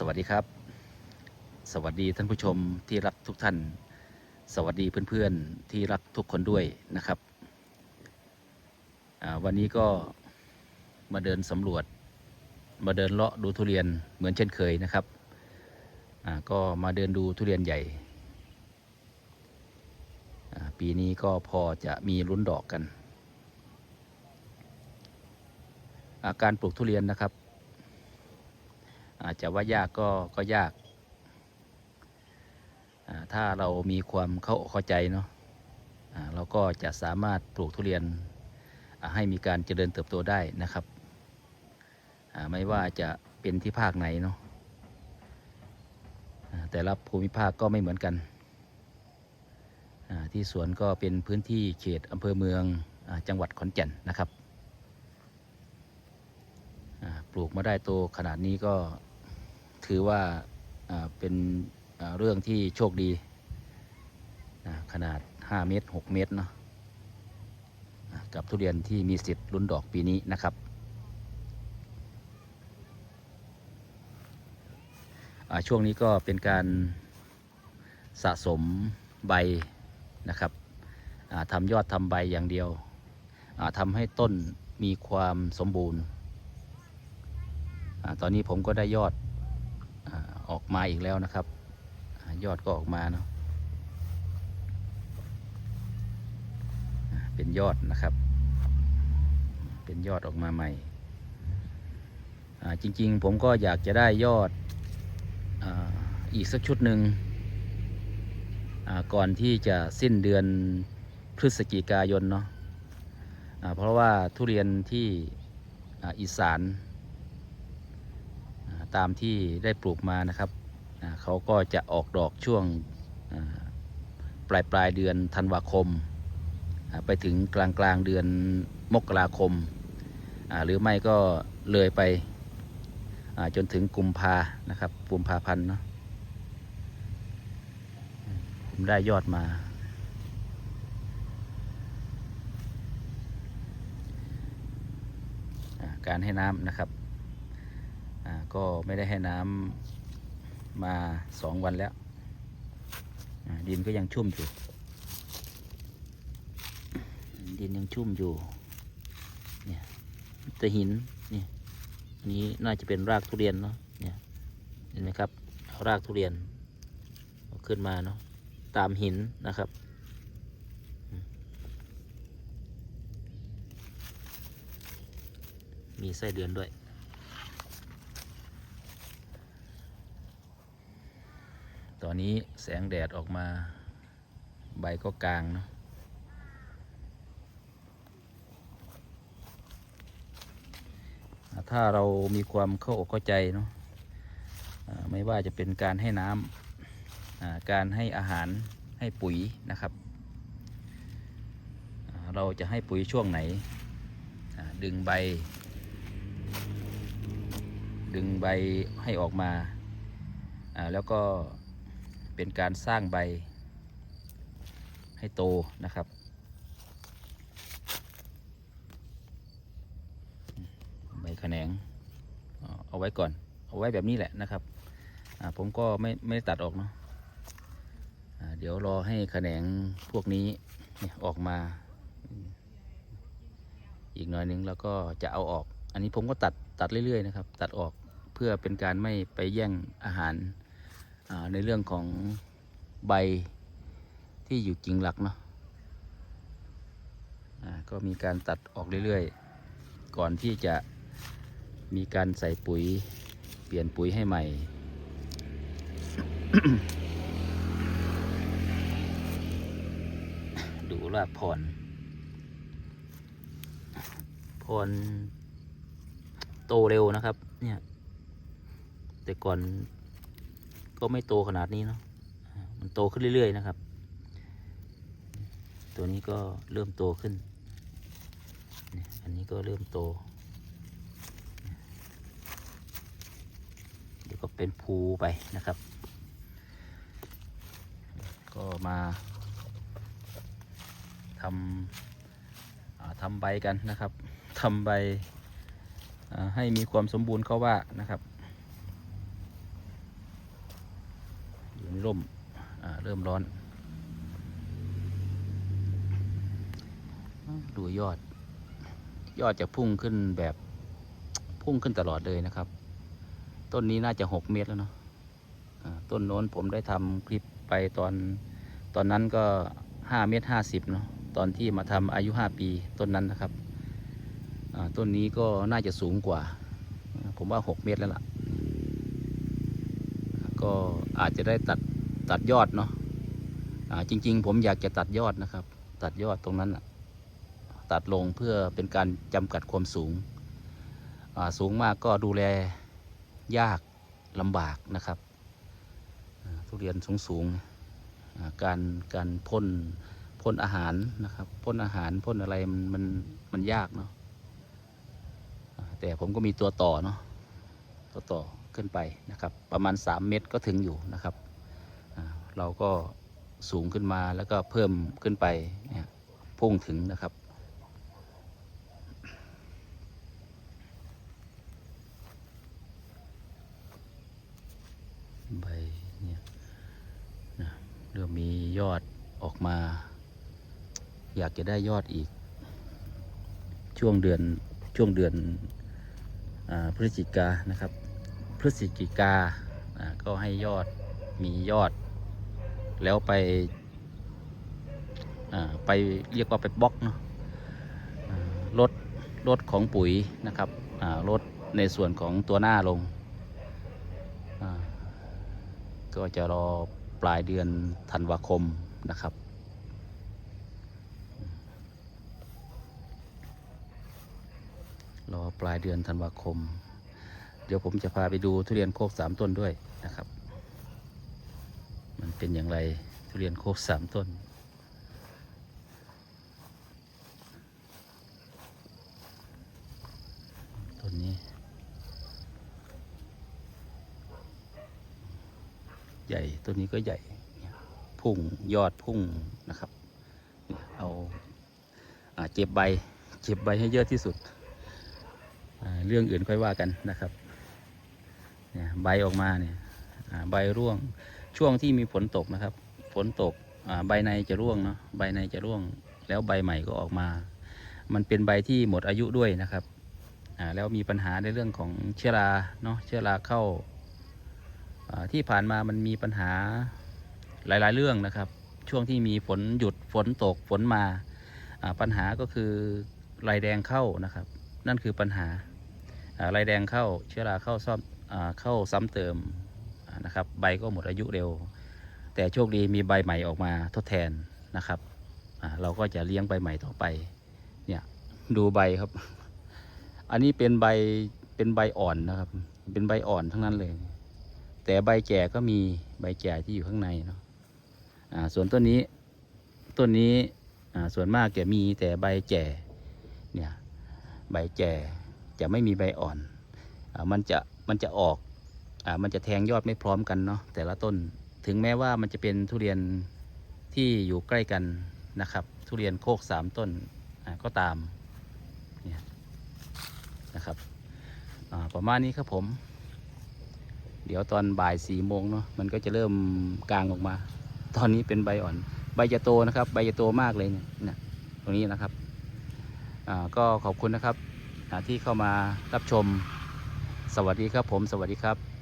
สวัสดีครับ สวัสดีท่านผู้ชมที่รักทุกท่าน สวัสดีเพื่อนๆที่รักทุกคนด้วยนะครับวันนี้ก็มาเดินสำรวจ มาเดินเลาะดูทุเรียนเหมือนเช่นเคยนะครับก็มาเดินดูทุเรียนใหญ่ปีนี้ก็พอจะมีลุ้นดอกกัน การปลูกทุเรียนนะครับ อาจจะว่ายากก็ก็ยาก ถ้าเรามีความเข้าเข้าใจเนาะเราก็จะสามารถปลูกทุเรียนให้มีการเจริญเติบโตได้นะครับ ไม่ว่าจะเป็นที่ภาคไหนเนาะแต่ละภูมิภาคก็ไม่เหมือนกัน ที่สวนก็เป็นพื้นที่เขตอำเภอเมืองอจังหวัดขอนแก่นนะครับ ปลูกมาได้โตขนาดนี้ก็ ถือว่าเป็นเรื่องที่โชคดีขนาด 5 เมตร 6 เมตรเนาะกับทุเรียนที่มีสิทธิ์ลุ้นดอกปีนี้นะครับช่วงนี้ก็เป็นการสะสมใบนะครับทำยอดทำใบอย่างเดียวทำให้ต้นมีความสมบูรณ์ ตอนนี้ผมก็ได้ยอด ออกมาอีกแล้วนะครับ ยอดก็ออกมาเนาะเป็นยอดนะครับ เป็นยอดออกมาใหม่จริงๆ ผมก็อยากจะได้ยอดออีกสักชุดหนึ่งก่อนที่จะสิ้นเดือนพฤศจิกายนเนาะเพราะว่าทุเรียนที่อ,อีสาน ตามที่ได้ปลูกมานะครับเขาก็จะออกดอกช่วงปลายปลายเดือนธันวาคม ไปถึงกลางกลางเดือนมกราคม หรือไม่ก็เลยไปจนถึงกุมภานะครับกุมภาพันธ์เนาะผมได้ยอดมา การให้น้ำนะครับ ก็ไม่ได้ให้น้ำมาสองวันแล้ว ดินก็ยังชุ่มอยู่ ดินยังชุ่มอยู่ เนี่ยแต่หินนี่นี้น่าจะเป็นรากทุเรียนเนาะ เนี่ยเห็นไหมครับรากทุเรียนขึ้นมาเนาะตามหินนะครับมมีไส้เดือนด้วย ตอนนี้แสงแดดออกมา ใบก็กลางเนาะถ้าเรามีความเข้าอกเข้าใจเนาะไม่ว่าจะเป็นการให้น้ำการให้อาหารให้ปุ๋ยนะครับ เราจะให้ปุ๋ยช่วงไหน ดึงใบ ดึงใบให้ออกมา แล้วก็ เป็นการสร้างใบให้โตนะครับ ใบแขนงเอาไว้ก่อน เอาไว้แบบนี้แหละนะครับ ผมก็ไม่ไม่ตัดออกเนาะเดี๋ยวรอให้แขนงพวกนี้ออกมา อีกหน่อยนึงแล้วก็จะเอาออก อันนี้ผมก็ตัดตัดเรื่อยๆนะครับ ตัดออกเพื่อเป็นการไม่ไปแย่งอาหาร ในเรื่องของใบที่อยู่กิ่งหลักเนาะก็มีการตัดออกเรื่อยๆ ก่อนที่จะมีการใส่ปุ๋ยเปลี่ยนปุ๋ยให้ใหม่ ดูราพรพรโตเร็วนะครับ เนี่ย แต่ก่อน ก็ไม่โตขนาดนี้เนาะมันโตขึ้นเรื่อยๆนะครับ ตัวนี้ก็เริ่มโตขึ้น อันนี้ก็เริ่มโต เดี๋ยวก็เป็นภูไปนะครับ ก็มาทำทำใบกันนะครับทำใบให้มีความสมบูรณ์เขาว่านะครับ ร่มเริ่มร้อน ดูยอด ยอดจะพุ่งขึ้นแบบพุ่งขึ้นตลอดเลยนะครับ ต้นนี้น่าจะหกเมตรแล้วเนาะต้นโน้นผมได้ทำคลิปไปตอนตอนนั้นก็ห้าเมตรห้าสิบเนาะตอนที่มาทำอายุห้าปีต้นนั้นนะครับต้นนี้ก็น่าจะสูงกว่า ผมว่าหกเมตรแล้วล่ะ ก็อาจจะได้ตัด ตัดยอดเนาะอ่าจริง ๆ ผมอยากจะตัดยอดนะครับ ตัดยอดตรงนั้นตัดลงเพื่อเป็นการจำกัดความสูง สูงมากก็ดูแลยากลำบากนะครับทุเรียนสูงสูงการการพ่นพ่นอาหารนะครับพ่นอาหารพ่นอะไรมันมันมันยากเนาะแต่ผมก็มีตัวต่อเนาะตัวต่อขึ้นไปนะครับ ประมาณ 3 เมตรก็ถึงอยู่นะครับ เราก็สูงขึ้นมาแล้วก็เพิ่มขึ้นไปเนี่ยพุ่งถึงนะครับ ใบเนี่ยนะเริ่มมียอดออกมา อยากจะได้ยอดอีก ช่วงเดือนช่วงเดือนอพฤศจิกานะครับ พฤศจิกาก็ให้ยอดมียอด แล้วไปไปเรียกว่าไปบล็อกเนาะลดลดของปุ๋ยนะครับลดในส่วนของตัวหน้าลง ก็จะรอปลายเดือนธันวาคมนะครับ รอปลายเดือนธันวาคม เดี๋ยวผมจะพาไปดูทุเรียนโคกสามต้นด้วยนะครับ เป็นอย่างไรทุเรียนโคกสามต้น ต้นนี้ ใหญ่ต้นนี้ก็ใหญ่พุ่งยอดพุ่งนะครับ เอาอเจ็บใบเจ็บใบให้เยอะที่สุด เรื่องอื่นค่อยว่ากันนะครับเนี่ยใบออกมาเนี่ยใบร่วง ช่วงที่มีฝนตกนะครับ ฝนตกใบในจะร่วงเนาะใบในจะร่วง แล้วใบใหม่ก็ออกมา มันเป็นใบที่หมดอายุด้วยนะครับแล้วมีปัญหาในเรื่องของเชื้อราเนาะเชื้อราเข้าที่ผ่านมามันมีปัญหาหลาย ๆ เรื่องนะครับ ช่วงที่มีฝนหยุดฝนตกฝนมาปัญหาก็คือลายแดงเข้านะครับ นั่นคือปัญหาอ่าลายแดงเข้าเชื้อราเข้าซ่อมเข้าซ้ำเติม นะครับ ใบก็หมดอายุเร็ว แต่โชคดีมีใบใหม่ออกมาทดแทนนะครับเราก็จะเลี้ยงใบใหม่ต่อไป เนี่ยดูใบครับ อันนี้เป็นใบเป็นใบอ่อนนะครับ เป็นใบอ่อนทั้งนั้นเลย แต่ใบแก่ก็มีใบแก่ที่อยู่ข้างในเนาะอ่าส่วนต้นนี้ต้นนี้อ่าส่วนมากจะมีแต่ใบแก่เนี่ยใบแก่จะไม่มีใบอ่อนอามันจะมันจะออก มันจะแทงยอดไม่พร้อมกันเนาะแต่ละต้นถึงแม้ว่ามันจะเป็นทุเรียนที่อยู่ใกล้กันนะครับ ทุเรียนโคกสามต้นก็ตามเนี่ยนะครับประมาณนี้ครับผม เดี๋ยวตอนบ่ายสี่โมงเนาะมันก็จะเริ่มกลางออกมา ตอนนี้เป็นใบอ่อน ใบจะโตนะครับ ใบจะโตมากเลยเนี่ยนะตรงนี้นะครับก็ขอบคุณนะครับที่เข้ามารับชมสวัสดีครับผม สวัสดีครับ